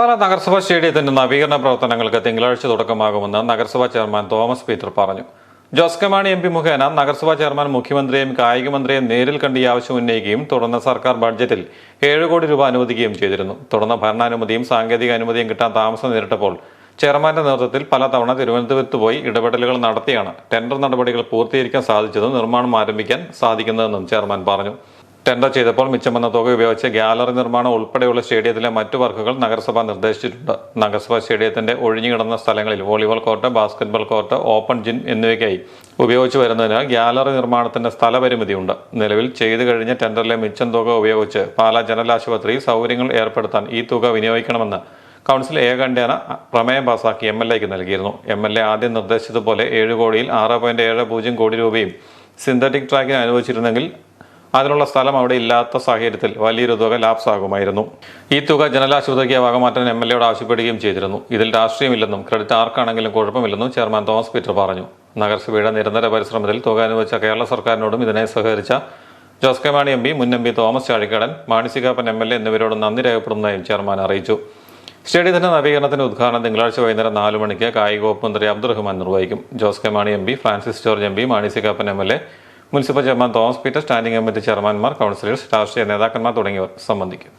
പാലാ നഗരസഭാ സ്റ്റേഡിയത്തിന്റെ നവീകരണ പ്രവർത്തനങ്ങൾക്ക് തിങ്കളാഴ്ച തുടക്കമാകുമെന്ന് നഗരസഭാ ചെയർമാൻ തോമസ് പീറ്റർ പറഞ്ഞു. ജോസ് കമാണി എം പി മുഖേന നഗരസഭാ ചെയർമാൻ മുഖ്യമന്ത്രിയെയും കായികമന്ത്രിയെയും നേരിൽ കണ്ട് ഈ ആവശ്യം ഉന്നയിക്കുകയും തുടർന്ന് സർക്കാർ ബഡ്ജറ്റിൽ ഏഴ് കോടി രൂപ അനുവദിക്കുകയും ചെയ്തിരുന്നു. തുടർന്ന് ഭരണാനുമതിയും സാങ്കേതിക അനുമതിയും കിട്ടാൻ താമസം നേരിട്ടപ്പോൾ ചെയർമാന്റെ നേതൃത്വത്തിൽ പലതവണ തിരുവനന്തപുരത്ത് പോയി ഇടപെടലുകൾ നടത്തിയാണ്. ടെൻഡർ നടപടികൾ പൂർത്തീകരിക്കാൻ സാധിച്ചതും നിർമ്മാണം ആരംഭിക്കാൻ സാധിക്കുന്നതെന്നും ചെയർമാൻ പറഞ്ഞു. ടെൻഡർ ചെയ്തപ്പോൾ മിച്ചം വന്ന തുക ഉപയോഗിച്ച് ഗ്യാലറി നിർമ്മാണം ഉൾപ്പെടെയുള്ള സ്റ്റേഡിയത്തിലെ മറ്റു വർക്കുകൾ നഗരസഭ നിർദ്ദേശിച്ചിട്ടുണ്ട്. നഗരസഭ സ്റ്റേഡിയത്തിന്റെ ഒഴിഞ്ഞുകിടന്ന സ്ഥലങ്ങളിൽ volleyball court basketball court open gym എന്നിവയ്ക്കായി ഉപയോഗിച്ചു വരുന്നതിനാൽ ഗ്യാലറി നിർമ്മാണത്തിന്റെ സ്ഥലപരിമിതിയുണ്ട്. നിലവിൽ ചെയ്തു കഴിഞ്ഞ ടെൻഡറിലെ മിച്ചം തുക ഉപയോഗിച്ച് പാലാ ജനറൽ ആശുപത്രി സൗകര്യങ്ങൾ ഏർപ്പെടുത്താൻ ഈ തുക വിനിയോഗിക്കണമെന്ന് കൗൺസിൽ ഏകണ്ഠേന പ്രമേയം പാസാക്കി എം എൽ എക്ക് നൽകിയിരുന്നു. എം എൽ എ ആദ്യം നിർദ്ദേശിച്ചതുപോലെ ഏഴ് കോടിയിൽ ആറ് പോയിന്റ് ഏഴ് പൂജ്യം കോടി രൂപയും സിന്തറ്റിക് ട്രാക്കിന് അനുവദിച്ചിരുന്നെങ്കിൽ അതിനുള്ള സ്ഥലം അവിടെ ഇല്ലാത്ത സാഹചര്യത്തിൽ വലിയൊരു തുക ലാപ്സാകുമായിരുന്നു. ഈ തുക ജനലാശുപത്രിക്ക് വകമാറ്റാൻ എം എൽ എയോട് ആവശ്യപ്പെടുകയും ചെയ്തിരുന്നു. ഇതിൽ രാഷ്ട്രീയമില്ലെന്നും ക്രെഡിറ്റ് ആർക്കാണെങ്കിലും കുഴപ്പമില്ലെന്നും ചെയർമാൻ തോമസ് പീറ്റർ പറഞ്ഞു. നഗരസഭയുടെ നിരന്തര പരിശ്രമത്തിൽ തുക അനുവദിച്ച കേരള സർക്കാരിനോടും ഇതിനെ സഹകരിച്ച Jose K Mani M P മുൻ M P Thomas Chazhikadan Mani C Kappan M L A എന്നിവരോട് നന്ദി രേഖപ്പെടുന്നതായും ചെയർമാൻ അറിയിച്ചു. സ്റ്റേഡിയത്തിന്റെ നവീകരണത്തിന്റെ ഉദ്ഘാടനം തിങ്കളാഴ്ച വൈകുന്നേരം നാല് മണിക്ക് കായിക വകുപ്പ് മന്ത്രി അബ്ദുറഹ്മാൻ നിർവഹിക്കും. Jose K Mani M P Francis George M P Mani C Kappan M L A municipal chairman Thomas Peter standing committee ചെയർമാൻമാർ councillors രാഷ്ട്രീയ നേതാക്കന്മാർ തുടങ്ങിയവർ സംബന്ധിക്കും.